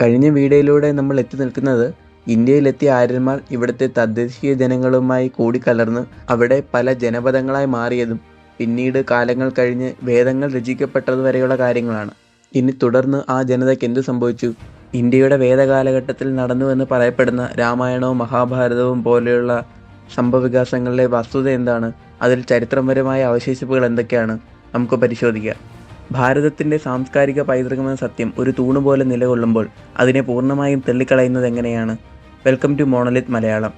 കഴിഞ്ഞ വീഡിയോയിലൂടെ നമ്മൾ എത്തി നിൽക്കുന്നത് ഇന്ത്യയിലെത്തിയ ആര്യന്മാർ ഇവിടുത്തെ തദ്ദേശീയ ജനങ്ങളുമായി കൂടിക്കലർന്ന് അവിടെ പല ജനപദങ്ങളായി മാറിയതും പിന്നീട് കാലങ്ങൾ കഴിഞ്ഞ് വേദങ്ങൾ രചിക്കപ്പെട്ടത് വരെയുള്ള കാര്യങ്ങളാണ്. ഇനി തുടർന്ന് ആ ജനതയ്ക്ക് എന്ത് സംഭവിച്ചു? ഇന്ത്യയുടെ വേദകാലഘട്ടത്തിൽ നടന്നു എന്ന് പറയപ്പെടുന്ന രാമായണവും മഹാഭാരതവും പോലെയുള്ള സംഭവവികാസങ്ങളിലെ വസ്തുത എന്താണ്? അതിൽ ചരിത്രപരമായ അവശേഷിപ്പുകൾ എന്തൊക്കെയാണ്? നമുക്ക് പരിശോധിക്കാം. ഭാരതത്തിന്റെ സാംസ്കാരിക പൈതൃകമെന്ന സത്യം ഒരു തൂണ് പോലെ നിലകൊള്ളുമ്പോൾ അതിനെ പൂർണമായും തള്ളിക്കളയുന്നത് എങ്ങനെയാണ്? Welcome to Monolith Malayalam.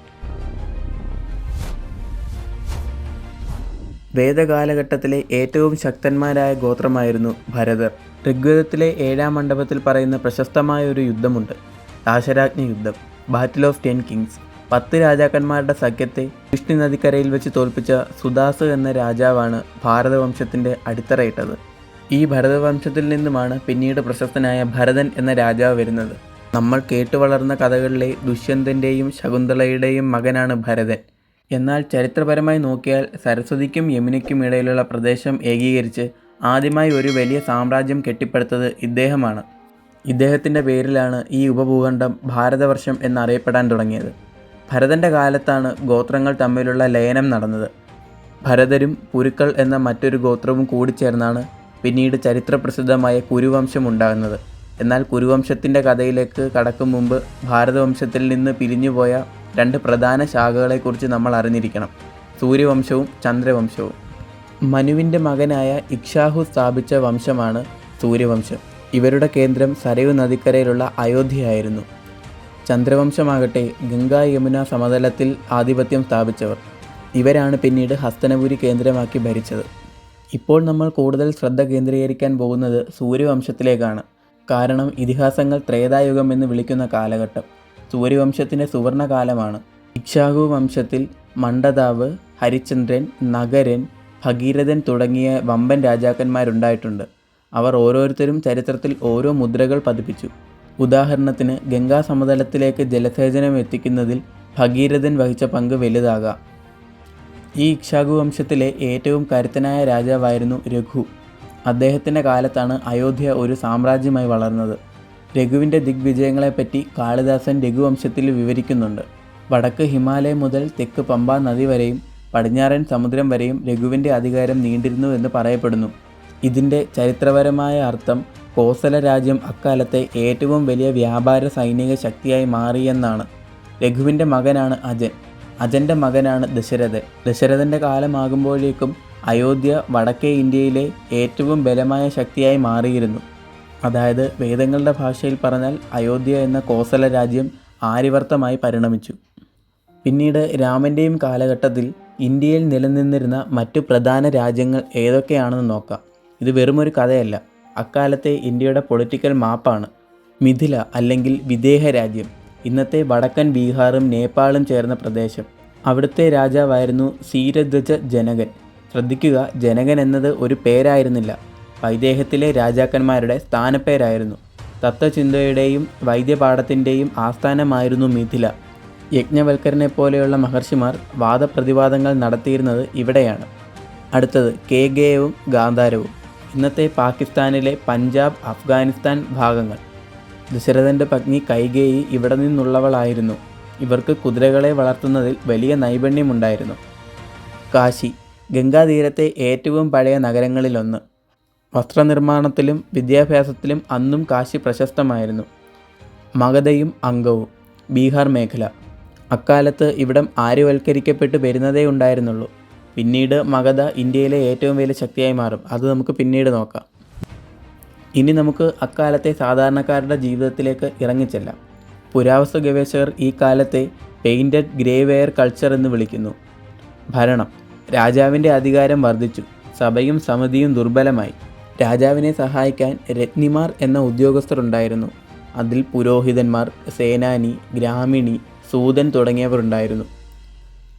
വേദകാലഘട്ടത്തിലെ ഏറ്റവും ശക്തന്മാരായ ഗോത്രമായിരുന്നു ഭരതർ. ഋഗ്വേദത്തിലെ ഏഴാം മണ്ഡപത്തിൽ പറയുന്ന പ്രശസ്തമായ ഒരു യുദ്ധമുണ്ട്. ദാശരാജ്ഞ യുദ്ധം ബാറ്റിൽ ഓഫ് ടെൻ കിങ്സ് പത്ത് രാജാക്കന്മാരുടെ സഖ്യത്തെ വിഷ്ണു നദിക്കരയിൽ വെച്ച് തോൽപ്പിച്ച സുദാസ് എന്ന രാജാവാണ് ഭാരതവംശത്തിന്റെ അടിത്തറയിട്ടത്. ഈ ഭരതവംശത്തിൽ നിന്നുമാണ് പിന്നീട് പ്രശസ്തനായ ഭരതൻ എന്ന രാജാവ് വരുന്നത്. നമ്മൾ കേട്ടുവളർന്ന കഥകളിലെ ദുഷ്യന്തന്റെയും ശകുന്തളയുടെയും മകനാണ് ഭരതൻ. എന്നാൽ ചരിത്രപരമായി നോക്കിയാൽ സരസ്വതിക്കും യമുനയ്ക്കും ഇടയിലുള്ള പ്രദേശം ഏകീകരിച്ച് ആദ്യമായി ഒരു വലിയ സാമ്രാജ്യം കെട്ടിപ്പടുത്തത് ഇദ്ദേഹമാണ്. ഇദ്ദേഹത്തിന്റെ പേരിലാണ് ഈ ഉപഭൂഖണ്ഡം ഭാരതവർഷം എന്നറിയപ്പെടാൻ തുടങ്ങിയത്. ഭരതന്റെ കാലത്താണ് ഗോത്രങ്ങൾ തമ്മിലുള്ള ലയനം നടന്നത്. ഭരതരും പുരുക്കൾ എന്ന മറ്റൊരു ഗോത്രവും കൂടിച്ചേർന്നാണ് പിന്നീട് ചരിത്രപ്രസിദ്ധമായ കുരുവംശം ഉണ്ടാകുന്നത്. എന്നാൽ കുരുവംശത്തിന്റെ കഥയിലേക്ക് കടക്കും മുമ്പ് ഭാരതവംശത്തിൽ നിന്ന് പിരിഞ്ഞുപോയ രണ്ട് പ്രധാന ശാഖകളെക്കുറിച്ച് നമ്മൾ അറിഞ്ഞിരിക്കണം. സൂര്യവംശവും ചന്ദ്രവംശവും. മനുവിന്റെ മകനായ ഇക്ഷാഹു സ്ഥാപിച്ച വംശമാണ് സൂര്യവംശം. ഇവരുടെ കേന്ദ്രം സരയു നദിക്കരയിലുള്ള അയോധ്യയായിരുന്നു. ചന്ദ്രവംശമാകട്ടെ ഗംഗാ യമുന സമതലത്തിൽ ആധിപത്യം സ്ഥാപിച്ചവർ. ഇവരാണ് പിന്നീട് ഹസ്തനപുരി കേന്ദ്രമാക്കി ഭരിച്ചത്. ഇപ്പോൾ നമ്മൾ കൂടുതൽ ശ്രദ്ധ കേന്ദ്രീകരിക്കാൻ പോകുന്നത് സൂര്യവംശത്തിലേക്കാണ്. കാരണം ഇതിഹാസങ്ങൾ ത്രേതായുഗം എന്ന് വിളിക്കുന്ന കാലഘട്ടം. സൂര്യവംശത്തിന്റെ സുവർണകാലമാണ്. ഇക്ഷാഹു വംശത്തിൽ മണ്ഡതാവ് ഹരിചന്ദ്രൻ നഗരൻ ഭഗീരഥൻ തുടങ്ങിയ വമ്പൻ രാജാക്കന്മാരുണ്ടായിട്ടുണ്ട്. അവർ ഓരോരുത്തരും ചരിത്രത്തിൽ ഓരോ മുദ്രകൾ പതിപ്പിച്ചു. ഉദാഹരണത്തിന് ഗംഗാ സമതലത്തിലേക്ക് ജലസേചനം എത്തിക്കുന്നതിൽ ഭഗീരഥൻ വഹിച്ച പങ്ക് വലുതാകാം. ഈ ഇക്ഷാകു വംശത്തിലെ ഏറ്റവും കരുത്തനായ രാജാവായിരുന്നു രഘു. അദ്ദേഹത്തിന്റെ കാലത്താണ് അയോധ്യ ഒരു സാമ്രാജ്യമായി വളർന്നത്. രഘുവിന്റെ ദിഗ്വിജയങ്ങളെപ്പറ്റി കാളിദാസൻ രഘുവംശത്തിൽ വിവരിക്കുന്നുണ്ട്. വടക്ക് ഹിമാലയം മുതൽ തെക്ക് പമ്പാ നദി വരെയും പടിഞ്ഞാറൻ സമുദ്രം വരെയും രഘുവിന്റെ അധികാരം നീണ്ടിരുന്നു എന്ന് പറയപ്പെടുന്നു. ഇതിന്റെ ചരിത്രപരമായ അർത്ഥം കോസല രാജ്യം അക്കാലത്തെ ഏറ്റവും വലിയ വ്യാപാര സൈനിക ശക്തിയായി മാറിയെന്നാണ്. രഘുവിന്റെ മകനാണ് അജൻ. അജന്റെ മകനാണ് ദശരഥൻ. ദശരഥന്റെ കാലമാകുമ്പോഴേക്കും അയോധ്യ വടക്കേ ഇന്ത്യയിലെ ഏറ്റവും ബലമായ ശക്തിയായി മാറിയിരുന്നു. അതായത് വേദങ്ങളുടെ ഭാഷയിൽ പറഞ്ഞാൽ അയോധ്യ എന്ന കോസല രാജ്യം ആര്യവർത്തമായി പരിണമിച്ചു. പിന്നീട് രാമന്റെയും കാലഘട്ടത്തിൽ ഇന്ത്യയിൽ നിലനിന്നിരുന്ന മറ്റു പ്രധാന രാജ്യങ്ങൾ ഏതൊക്കെയാണെന്ന് നോക്കാം. ഇത് വെറുമൊരു കഥയല്ല. അക്കാലത്തെ ഇന്ത്യയുടെ പൊളിറ്റിക്കൽ മാപ്പാണ്. മിഥില അല്ലെങ്കിൽ വിദേഹ രാജ്യം. ഇന്നത്തെ വടക്കൻ ബീഹാറും നേപ്പാളും ചേർന്ന പ്രദേശം. അവിടുത്തെ രാജാവായിരുന്നു സീരധ്വജ ജനകൻ. ശ്രദ്ധിക്കുക ജനകൻ എന്നത് ഒരു പേരായിരുന്നില്ല. വൈദേഹത്തിലെ രാജാക്കന്മാരുടെ സ്ഥാനപ്പേരായിരുന്നു. തത്വചിന്തയുടെയും വൈദ്യപാഠത്തിന്റെയും ആസ്ഥാനമായിരുന്നു മിഥില. യജ്ഞവൽക്കരനെ പോലെയുള്ള മഹർഷിമാർ വാദപ്രതിവാദങ്ങൾ നടത്തിയിരുന്നത് ഇവിടെയാണ്. അടുത്തത് കേഗേയവും ഗാന്ധാരവും. ഇന്നത്തെ പാകിസ്ഥാനിലെ പഞ്ചാബ് അഫ്ഗാനിസ്ഥാൻ ഭാഗങ്ങൾ. ദശരഥന്റെ പത്നി കൈകേയി ഇവിടെ നിന്നുള്ളവളായിരുന്നു. ഇവർക്ക് കുതിരകളെ വളർത്തുന്നതിൽ വലിയ നൈപുണ്യമുണ്ടായിരുന്നു. കാശി ഗംഗാതീരത്തെ ഏറ്റവും പഴയ നഗരങ്ങളിലൊന്ന്. വസ്ത്രനിർമ്മാണത്തിലും വിദ്യാഭ്യാസത്തിലും അന്നും കാശി പ്രശസ്തമായിരുന്നു. മഗധയും അംഗവും ബീഹാർ മേഖല. അക്കാലത്ത് ഇവിടം ആര്യവൽക്കരിക്കപ്പെട്ട് വരുന്നതേ ഉണ്ടായിരുന്നുള്ളൂ. പിന്നീട് മഗധ ഇന്ത്യയിലെ ഏറ്റവും വലിയ ശക്തിയായി മാറും. അത് നമുക്ക് പിന്നീട് നോക്കാം. ഇനി നമുക്ക് അക്കാലത്തെ സാധാരണക്കാരുടെ ജീവിതത്തിലേക്ക് ഇറങ്ങിച്ചെല്ലാം. പുരാവസ്തു ഗവേഷകർ ഈ കാലത്തെ പെയിന്റഡ് ഗ്രേവെയർ കൾച്ചർ എന്ന് വിളിക്കുന്നു. ഭരണം. രാജാവിന്റെ അധികാരം വർദ്ധിച്ചു. സഭയും സമിതിയും ദുർബലമായി. രാജാവിനെ സഹായിക്കാൻ രത്നിമാർ എന്ന ഉദ്യോഗസ്ഥർ ഉണ്ടായിരുന്നു അതിൽ പുരോഹിതന്മാർ സേനാനി ഗ്രാമിണി സൂതൻ തുടങ്ങിയവരുണ്ടായിരുന്നു.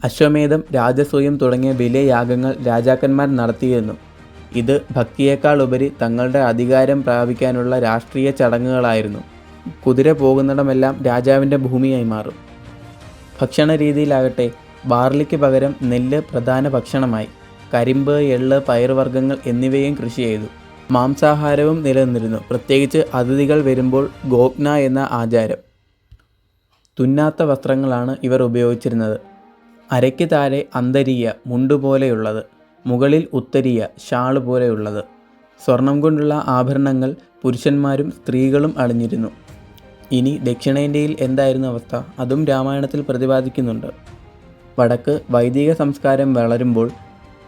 അശ്വമേധം രാജസൂയം തുടങ്ങിയ വലിയ യാഗങ്ങൾ രാജാക്കന്മാർ നടത്തിയിരുന്നു. ഇത് ഭക്തിയേക്കാൾ ഉപരി തങ്ങളുടെ അധികാരം പ്രാപിക്കാനുള്ള രാഷ്ട്രീയ ചടങ്ങുകളായിരുന്നു. കുതിര പോകുന്നിടമെല്ലാം രാജാവിന്റെ ഭൂമിയായി മാറും. ഭക്ഷണ രീതിയിലാകട്ടെ ബാർലിക്ക് പകരം നെല്ല് പ്രധാന ഭക്ഷണമായി. കരിമ്പ് എള്ള് പയറുവർഗങ്ങൾ എന്നിവയും കൃഷി ചെയ്തു. മാംസാഹാരവും നിലനിന്നിരുന്നു. പ്രത്യേകിച്ച് അതിഥികൾ വരുമ്പോൾ ഗോഗ്ന എന്ന ആചാരം. തുന്നാത്ത വസ്ത്രങ്ങളാണ് ഇവർ ഉപയോഗിച്ചിരുന്നത്. അരയ്ക്ക് താഴെ അന്തരീയ മുണ്ടുപോലെയുള്ളത്. മുകളിൽ ഉത്തരിയ ഷാൾ പോലെയുള്ളത്. സ്വർണം കൊണ്ടുള്ള ആഭരണങ്ങൾ പുരുഷന്മാരും സ്ത്രീകളും അണിഞ്ഞിരുന്നു. ഇനി ദക്ഷിണേന്ത്യയിൽ എന്തായിരുന്നു അവസ്ഥ? അതും രാമായണത്തിൽ പ്രതിപാദിക്കുന്നുണ്ട്. വടക്ക് വൈദിക സംസ്കാരം വളരുമ്പോൾ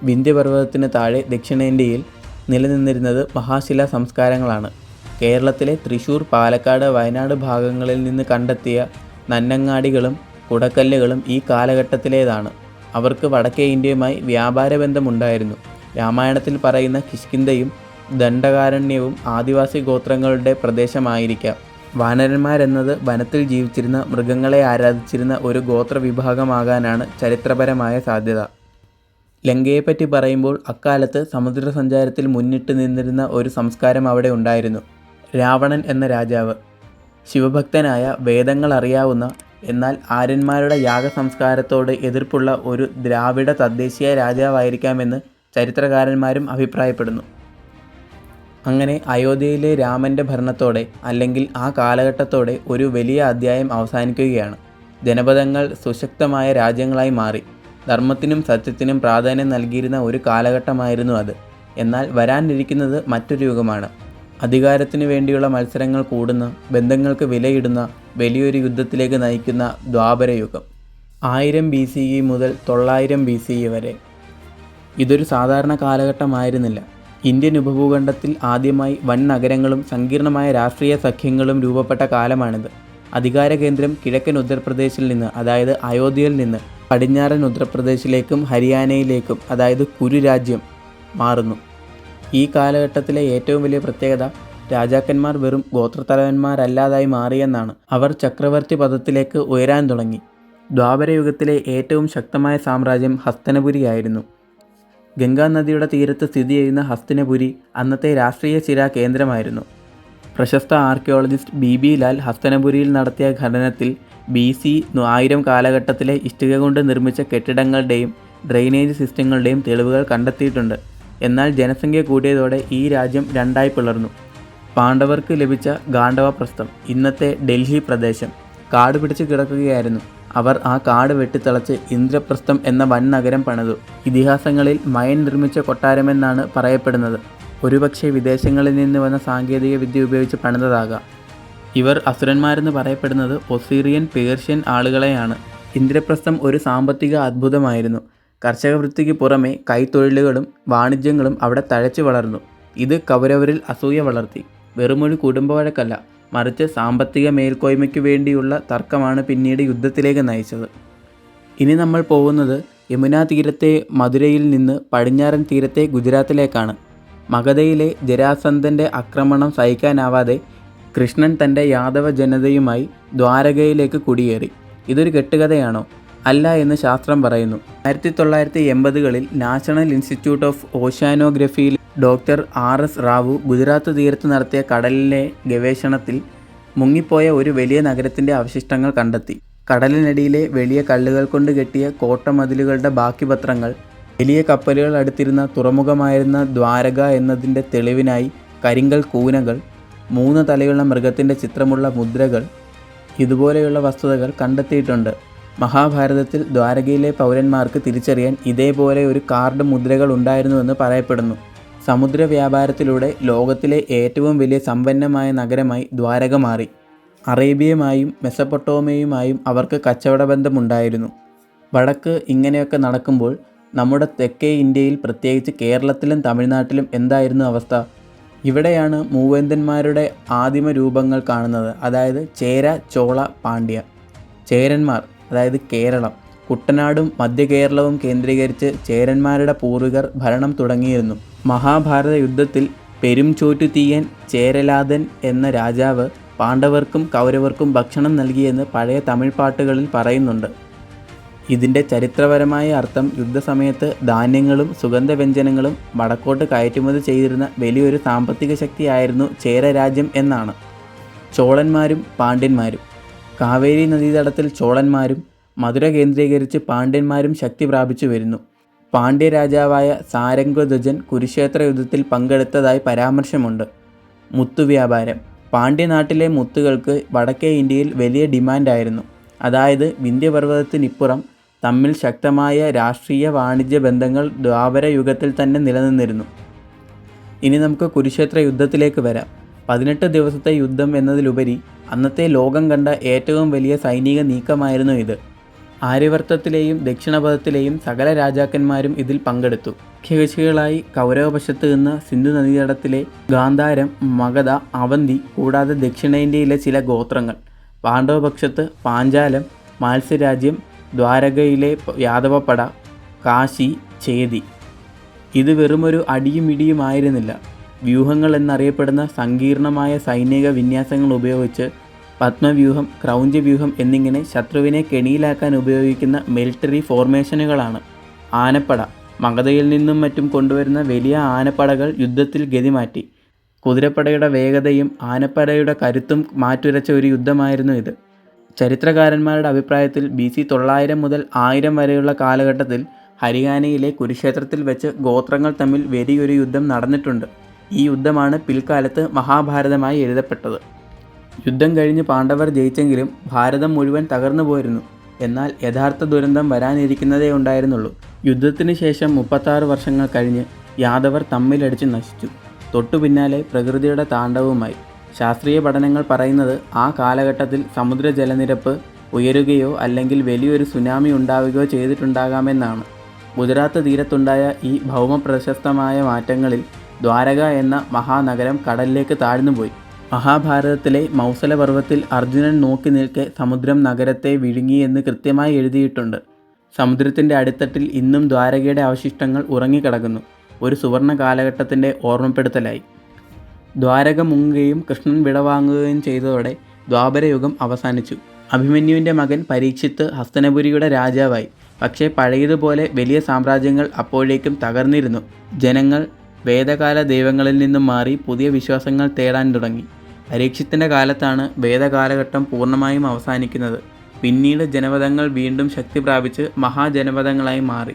വിന്ധ്യപർവതത്തിന് താഴെ ദക്ഷിണേന്ത്യയിൽ നിലനിന്നിരുന്നത് മഹാശില സംസ്കാരങ്ങളാണ്. കേരളത്തിലെ തൃശ്ശൂർ പാലക്കാട് വയനാട് ഭാഗങ്ങളിൽ നിന്ന് കണ്ടെത്തിയ നന്നങ്ങാടികളും കുടക്കല്ലുകളും ഈ കാലഘട്ടത്തിലേതാണ്. അവർക്ക് വടക്കേ ഇന്ത്യയുമായി വ്യാപാര ബന്ധമുണ്ടായിരുന്നു രാമായണത്തിൽ പറയുന്ന കിഷ്കിന്ധയും ദണ്ഡകാരണ്യവും ആദിവാസി ഗോത്രങ്ങളുടെ പ്രദേശമായിരിക്കാം. വാനരന്മാരെന്നത് വനത്തിൽ ജീവിച്ചിരുന്ന മൃഗങ്ങളെ ആരാധിച്ചിരുന്ന ഒരു ഗോത്ര വിഭാഗമാകാനാണ് ചരിത്രപരമായ സാധ്യത. ലങ്കയെപ്പറ്റി പറയുമ്പോൾ അക്കാലത്ത് സമുദ്ര സഞ്ചാരത്തിൽ മുന്നിട്ട് നിന്നിരുന്ന ഒരു സംസ്കാരം അവിടെ ഉണ്ടായിരുന്നു. രാവണൻ എന്ന രാജാവ്. ശിവഭക്തനായ വേദങ്ങൾ അറിയാവുന്ന എന്നാൽ ആര്യന്മാരുടെ യാഗസംസ്കാരത്തോട് എതിർപ്പുള്ള ഒരു ദ്രാവിഡ തദ്ദേശീയ രാജാവായിരിക്കാമെന്ന് ചരിത്രകാരന്മാരും അഭിപ്രായപ്പെടുന്നു. അങ്ങനെ അയോധ്യയിലെ രാമന്റെ ഭരണത്തോടെ അല്ലെങ്കിൽ ആ കാലഘട്ടത്തോടെ ഒരു വലിയ അധ്യായം അവസാനിക്കുകയാണ്. ജനപദങ്ങൾ സുശക്തമായ രാജ്യങ്ങളായി മാറി. ധർമ്മത്തിനും സത്യത്തിനും പ്രാധാന്യം നൽകിയിരുന്ന ഒരു കാലഘട്ടമായിരുന്നു അത്. എന്നാൽ വരാനിരിക്കുന്നത് മറ്റൊരു യുഗമാണ്. അധികാരത്തിനു വേണ്ടിയുള്ള മത്സരങ്ങൾ കൂടുന്ന ബന്ധങ്ങൾക്ക് വിലയിടുന്ന വലിയൊരു യുദ്ധത്തിലേക്ക് നയിക്കുന്ന ദ്വാപരയുഗം ആയിരം ബി സി ഇ മുതൽ തൊള്ളായിരം ബി സി ഇ വരെ. ഇതൊരു സാധാരണ കാലഘട്ടമായിരുന്നില്ല. ഇന്ത്യൻ ഉപഭൂഖണ്ഡത്തിൽ ആദ്യമായി വൻ നഗരങ്ങളും സങ്കീർണമായ രാഷ്ട്രീയ സഖ്യങ്ങളും രൂപപ്പെട്ട കാലമാണിത്. അധികാര കേന്ദ്രം കിഴക്കൻ ഉത്തർപ്രദേശിൽ നിന്ന് അതായത് അയോധ്യയിൽ നിന്ന് പടിഞ്ഞാറൻ ഉത്തർപ്രദേശിലേക്കും ഹരിയാനയിലേക്കും അതായത് കുരു രാജ്യം മാറുന്നു. ഈ കാലഘട്ടത്തിലെ ഏറ്റവും വലിയ പ്രത്യേകത രാജാക്കന്മാർ വെറും ഗോത്രത്തലവന്മാരല്ലാതായി മാറിയെന്നാണ്. അവർ ചക്രവർത്തി പദത്തിലേക്ക് ഉയരാൻ തുടങ്ങി. ദ്വാപരയുഗത്തിലെ ഏറ്റവും ശക്തമായ സാമ്രാജ്യം ഹസ്തനപുരിയായിരുന്നു. ഗംഗാ നദിയുടെ തീരത്ത് സ്ഥിതി ചെയ്യുന്ന ഹസ്തനപുരി അന്നത്തെ രാഷ്ട്രീയ ചിര കേന്ദ്രമായിരുന്നു. പ്രശസ്ത ആർക്കിയോളജിസ്റ്റ് ബി ബി ലാൽ ഹസ്തനപുരിയിൽ നടത്തിയ ഖനനത്തിൽ ബി സി ആയിരം കാലഘട്ടത്തിലെ ഇഷ്ടിക കൊണ്ട് നിർമ്മിച്ച കെട്ടിടങ്ങളുടെയും ഡ്രെയിനേജ് സിസ്റ്റങ്ങളുടെയും തെളിവുകൾ കണ്ടെത്തിയിട്ടുണ്ട്. എന്നാൽ ജനസംഖ്യ കൂടിയതോടെ ഈ രാജ്യം രണ്ടായി പിളർന്നു. പാണ്ഡവർക്ക് ലഭിച്ച ഗാണ്ഡവപ്രസ്ഥം ഇന്നത്തെ ഡൽഹി പ്രദേശം കാട് പിടിച്ച് കിടക്കുകയായിരുന്നു. അവർ ആ കാട് വെട്ടിത്തിളച്ച് ഇന്ദ്രപ്രസ്ഥം എന്ന വൻ നഗരം പണിതു. ഇതിഹാസങ്ങളിൽ മയൻ നിർമ്മിച്ച കൊട്ടാരമെന്നാണ് പറയപ്പെടുന്നത്. ഒരുപക്ഷെ വിദേശങ്ങളിൽ നിന്ന് വന്ന സാങ്കേതിക വിദ്യ ഉപയോഗിച്ച് പണിതതാകാം. ഇവർ അസുരന്മാരെന്ന് പറയപ്പെടുന്നത് ഒസീറിയൻ പേർഷ്യൻ ആളുകളെയാണ്. ഇന്ദ്രപ്രസ്ഥം ഒരു സാമ്പത്തിക അത്ഭുതമായിരുന്നു. കർഷക വൃത്തിക്ക് പുറമെ കൈത്തൊഴിലുകളും വാണിജ്യങ്ങളും അവിടെ തഴച്ചു വളർന്നു. ഇത് കൗരവരിൽ അസൂയ വളർത്തി. വെറുമൊരു കുടുംബ വഴക്കല്ല മറിച്ച് സാമ്പത്തിക മേൽക്കോയ്മയ്ക്കു വേണ്ടിയുള്ള തർക്കമാണ് പിന്നീട് യുദ്ധത്തിലേക്ക് നയിച്ചത്. ഇനി നമ്മൾ പോകുന്നത് യമുനാ തീരത്തെ മധുരയിൽ നിന്ന് പടിഞ്ഞാറൻ തീരത്തെ ഗുജറാത്തിലേക്കാണ്. മഗധയിലെ ജരാസന്ധന്റെ ആക്രമണം സഹിക്കാനാവാതെ കൃഷ്ണൻ തന്റെ യാദവ ജനതയുമായി ദ്വാരകയിലേക്ക് കുടിയേറി. ഇതൊരു കെട്ടുകഥയാണോ? അല്ല എന്ന് ശാസ്ത്രം പറയുന്നു. ആയിരത്തി തൊള്ളായിരത്തി എൺപതുകളിൽ national institute of ഓഷ്യാനോഗ്രഫിയിൽ doctor R S Rao Gujarat തീരത്ത് നടത്തിയ കടലിലെ ഗവേഷണത്തിൽ മുങ്ങിപ്പോയ ഒരു വലിയ നഗരത്തിന്റെ അവശിഷ്ടങ്ങൾ കണ്ടെത്തി. കടലിനടിയിലെ വലിയ കല്ലുകൾ കൊണ്ട് കെട്ടിയ കോട്ടമതിലുകളുടെ ബാക്കി പത്രങ്ങൾ വലിയ കപ്പലുകൾ അടുത്തിരുന്ന തുറമുഖമായിരുന്ന ദ്വാരക എന്നതിന്റെ തെളിവിനായി കരിങ്കൽ കൂനകൾ മൂന്ന് തലയുള്ള മൃഗത്തിന്റെ ചിത്രമുള്ള മുദ്രകൾ ഇതുപോലെയുള്ള വസ്തുതകൾ കണ്ടെത്തിയിട്ടുണ്ട്. മഹാഭാരതത്തിൽ ദ്വാരകയിലെ പൗരന്മാർക്ക് തിരിച്ചറിയാൻ ഇതേപോലെ ഒരു കാർഡ് മുദ്രകൾ ഉണ്ടായിരുന്നുവെന്ന് പറയപ്പെടുന്നു. സമുദ്ര വ്യാപാരത്തിലൂടെ ലോകത്തിലെ ഏറ്റവും വലിയ സമ്പന്നമായ നഗരമായി ദ്വാരക മാറി. അറേബ്യയുമായും മെസപ്പൊട്ടോമയുമായും അവർക്ക് കച്ചവട ബന്ധമുണ്ടായിരുന്നു വടക്ക് ഇങ്ങനെയൊക്കെ നടക്കുമ്പോൾ നമ്മുടെ തെക്കേ ഇന്ത്യയിൽ പ്രത്യേകിച്ച് കേരളത്തിലും തമിഴ്നാട്ടിലും എന്തായിരുന്നു അവസ്ഥ? ഇവിടെയാണ് മൂവേന്തന്മാരുടെ ആദിമ രൂപങ്ങൾ കാണുന്നത്. അതായത് ചേര ചോള പാണ്ഡ്യ. ചേരന്മാർ അതായത് കേരളം. കുട്ടനാടും മധ്യ കേരളവും കേന്ദ്രീകരിച്ച് ചേരന്മാരുടെ പൂർവികർ ഭരണം തുടങ്ങിയിരുന്നു. മഹാഭാരത യുദ്ധത്തിൽ പെരുംചോറ്റു തീയൻ ചേരലാതൻ എന്ന രാജാവ് പാണ്ഡവർക്കും കൗരവർക്കും ഭക്ഷണം നൽകിയെന്ന് പഴയ തമിഴ് പാട്ടുകളിൽ പറയുന്നുണ്ട്. ഇതിന്റെ ചരിത്രപരമായ അർത്ഥം യുദ്ധസമയത്ത് ധാന്യങ്ങളും സുഗന്ധവ്യഞ്ജനങ്ങളും വടക്കോട്ട് കയറ്റുമതി ചെയ്തിരുന്ന വലിയൊരു സാമ്പത്തിക ശക്തിയായിരുന്നു ചേരരാജ്യം എന്നാണ്. ചോളന്മാരും പാണ്ഡ്യന്മാരും. കാവേരി നദീതടത്തിൽ ചോളന്മാരും മധുര കേന്ദ്രീകരിച്ച് പാണ്ഡ്യന്മാരും ശക്തി പ്രാപിച്ചു വരുന്നു. പാണ്ഡ്യ രാജാവായ സാരംഗധ്വജൻ കുരുക്ഷേത്ര യുദ്ധത്തിൽ പങ്കെടുത്തതായി പരാമർശമുണ്ട്. മുത്തുവ്യാപാരം പാണ്ഡ്യനാട്ടിലെ മുത്തുകൾക്ക് വടക്കേ ഇന്ത്യയിൽ വലിയ ഡിമാൻഡായിരുന്നു. അതായത് വിന്ധ്യപർവതത്തിനിപ്പുറം തമ്മിൽ ശക്തമായ രാഷ്ട്രീയ വാണിജ്യ ബന്ധങ്ങൾ ദ്വാപര യുഗത്തിൽ തന്നെ നിലനിന്നിരുന്നു. ഇനി നമുക്ക് കുരുക്ഷേത്ര യുദ്ധത്തിലേക്ക് വരാം. പതിനെട്ട് ദിവസത്തെ യുദ്ധം എന്നതിലുപരി അന്നത്തെ ലോകം കണ്ട ഏറ്റവും വലിയ സൈനിക നീക്കമായിരുന്നു ഇത്. ആര്യവർത്തത്തിലെയും ദക്ഷിണപഥത്തിലെയും സകല രാജാക്കന്മാരും ഇതിൽ പങ്കെടുത്തു. മുഖ്യകക്ഷികളായി കൗരവപക്ഷത്ത് നിന്ന് സിന്ധു നദീതടത്തിലെ ഗാന്ധാരം മഗധ അവന്തി കൂടാതെ ദക്ഷിണേന്ത്യയിലെ ചില ഗോത്രങ്ങൾ. പാണ്ഡവപക്ഷത്ത് പാഞ്ചാലം മാത്സ്യരാജ്യം ദ്വാരകയിലെ യാദവപ്പട കാശി ചേതി. ഇത് വെറുമൊരു അടിയും ഇടിയുമായിരുന്നില്ല വ്യൂഹങ്ങൾ എന്നറിയപ്പെടുന്ന സങ്കീർണമായ സൈനിക വിന്യാസങ്ങൾ ഉപയോഗിച്ച് പത്മവ്യൂഹം ക്രൗഞ്ചവ്യൂഹം എന്നിങ്ങനെ ശത്രുവിനെ കെണിയിലാക്കാൻ ഉപയോഗിക്കുന്ന മിലിറ്ററി ഫോർമേഷനുകളാണ്. ആനപ്പട. മഗധയിൽ നിന്നും മറ്റും കൊണ്ടുവരുന്ന വലിയ ആനപ്പടകൾ യുദ്ധത്തിൽ ഗതിമാറ്റി. കുതിരപ്പടയുടെ വേഗതയും ആനപ്പടയുടെ കരുത്തും മാറ്റുരച്ച ഒരു യുദ്ധമായിരുന്നു ഇത്. ചരിത്രകാരന്മാരുടെ അഭിപ്രായത്തിൽ ബി സി തൊള്ളായിരം മുതൽ ആയിരം വരെയുള്ള കാലഘട്ടത്തിൽ ഹരിയാനയിലെ കുരുക്ഷേത്രത്തിൽ വെച്ച് ഗോത്രങ്ങൾ തമ്മിൽ വലിയൊരു യുദ്ധം നടന്നിട്ടുണ്ട്. ഈ യുദ്ധമാണ് പിൽക്കാലത്ത് മഹാഭാരതമായി എഴുതപ്പെട്ടത്. യുദ്ധം കഴിഞ്ഞ് പാണ്ഡവർ ജയിച്ചെങ്കിലും ഭാരതം മുഴുവൻ തകർന്നു പോയിരുന്നു. എന്നാൽ യഥാർത്ഥ ദുരന്തം വരാനിരിക്കുന്നതേ ഉണ്ടായിരുന്നുള്ളൂ. യുദ്ധത്തിന് ശേഷം മുപ്പത്താറ് വർഷങ്ങൾ കഴിഞ്ഞ് യാദവർ തമ്മിലടിച്ച് നശിച്ചു. തൊട്ടു പിന്നാലെ പ്രകൃതിയുടെ താണ്ഡവുമായി ശാസ്ത്രീയ പഠനങ്ങൾ പറയുന്നത് ആ കാലഘട്ടത്തിൽ സമുദ്ര ജലനിരപ്പ് ഉയരുകയോ അല്ലെങ്കിൽ വലിയൊരു സുനാമി ഉണ്ടാവുകയോ ചെയ്തിട്ടുണ്ടാകാമെന്നാണ്. ഗുജറാത്ത് തീരത്തുണ്ടായ ഈ ഭൗമപ്രശസ്തമായ മാറ്റങ്ങളിൽ ദ്വാരക എന്ന മഹാനഗരം കടലിലേക്ക് താഴ്ന്നുപോയി മഹാഭാരതത്തിലെ മൗസലപർവത്തിൽ അർജുനൻ നോക്കി നിൽക്കെ സമുദ്രം നഗരത്തെ വിഴുങ്ങി എന്ന് കൃത്യമായി എഴുതിയിട്ടുണ്ട്. സമുദ്രത്തിന്റെ അടിത്തട്ടിൽ ഇന്നും ദ്വാരകയുടെ അവശിഷ്ടങ്ങൾ ഉറങ്ങിക്കിടക്കുന്നു. ഒരു സുവർണ കാലഘട്ടത്തിന്റെ ഓർമ്മപ്പെടുത്തലായി. ദ്വാരക മുങ്ങുകയും കൃഷ്ണൻ വിടവാങ്ങുകയും ചെയ്തതോടെ ദ്വാപരയുഗം അവസാനിച്ചു. അഭിമന്യുവിന്റെ മകൻ പരീക്ഷിത്ത് ഹസ്തനപുരിയുടെ രാജാവായി. പക്ഷേ പഴയതുപോലെ വലിയ സാമ്രാജ്യങ്ങൾ അപ്പോഴേക്കും തകർന്നിരുന്നു. ജനങ്ങൾ വേദകാല ദൈവങ്ങളിൽ നിന്നും മാറി പുതിയ വിശ്വാസങ്ങൾ തേടാൻ തുടങ്ങി. പരീക്ഷത്തിന്റെ കാലത്താണ് വേദകാലഘട്ടം പൂർണമായും അവസാനിക്കുന്നത്. പിന്നീട് ജനപദങ്ങൾ വീണ്ടും ശക്തി പ്രാപിച്ച് മഹാജനപദങ്ങളായി മാറി.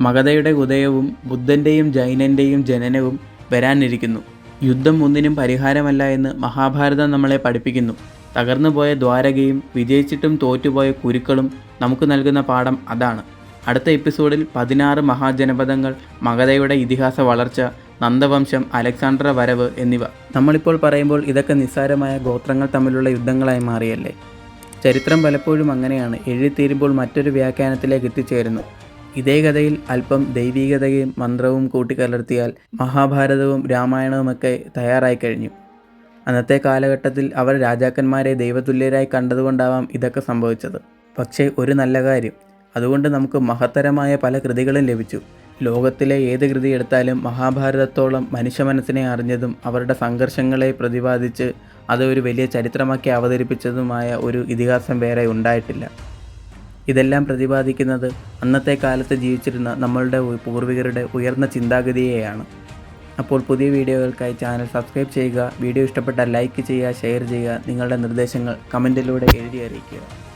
മഗധയുടെ ഉദയവും ബുദ്ധന്റെയും ജൈനന്റെയും ജനനവും വരാനിരിക്കുന്നു. യുദ്ധം ഒന്നിനും പരിഹാരമല്ല എന്ന് മഹാഭാരതം നമ്മളെ പഠിപ്പിക്കുന്നു. തകർന്നുപോയ ദ്വാരകയും വിജയിച്ചിട്ടും തോറ്റുപോയ കുരുക്കളും നമുക്ക് നൽകുന്ന പാഠം അതാണ്. അടുത്ത എപ്പിസോഡിൽ പതിനാറ് മഹാജനപദങ്ങൾ മഗധയുടെ ഇതിഹാസ വളർച്ച നന്ദവംശം അലക്സാണ്ടർ വരവ് എന്നിവ. നമ്മളിപ്പോൾ പറയുമ്പോൾ ഇതൊക്കെ നിസ്സാരമായ ഗോത്രങ്ങൾ തമ്മിലുള്ള യുദ്ധങ്ങളായി മാറിയല്ലേ? ചരിത്രം പലപ്പോഴും അങ്ങനെയാണ്. എഴുതിത്തീരുമ്പോൾ മറ്റൊരു വ്യാഖ്യാനത്തിലേക്ക് എത്തിച്ചേരുന്നു. ഇതേ കഥയിൽ അല്പം ദൈവീകതയും മന്ത്രവും കൂട്ടിക്കലർത്തിയാൽ മഹാഭാരതവും രാമായണവുമൊക്കെ തയ്യാറായി കഴിഞ്ഞു. അന്നത്തെ കാലഘട്ടത്തിൽ അവർ രാജാക്കന്മാരെ ദൈവതുല്യരായി കണ്ടതുകൊണ്ടാവാം ഇതൊക്കെ സംഭവിച്ചത്. പക്ഷേ ഒരു നല്ല കാര്യം. അതുകൊണ്ട് നമുക്ക് മഹത്തരമായ പല കൃതികളും ലഭിച്ചു. ലോകത്തിലെ ഏത് കൃതി എടുത്താലും മഹാഭാരതത്തോളം മനുഷ്യ മനസ്സിനെ അറിഞ്ഞതും അവരുടെ സംഘർഷങ്ങളെ പ്രതിപാദിച്ച് അത് ഒരു വലിയ ചരിത്രമാക്കി അവതരിപ്പിച്ചതുമായ ഒരു ഇതിഹാസം വേറെ ഉണ്ടായിട്ടില്ല. ഇതെല്ലാം പ്രതിപാദിക്കുന്നത് അന്നത്തെ കാലത്ത് ജീവിച്ചിരുന്ന നമ്മളുടെ പൂർവികരുടെ ഉയർന്ന ചിന്താഗതിയെയാണ്. അപ്പോൾ പുതിയ വീഡിയോകൾക്കായി ചാനൽ സബ്സ്ക്രൈബ് ചെയ്യുക വീഡിയോ ഇഷ്ടപ്പെട്ടാൽ ലൈക്ക് ചെയ്യുക ഷെയർ ചെയ്യുക നിങ്ങളുടെ നിർദ്ദേശങ്ങൾ കമന്റിലൂടെ എഴുതി അറിയിക്കുക.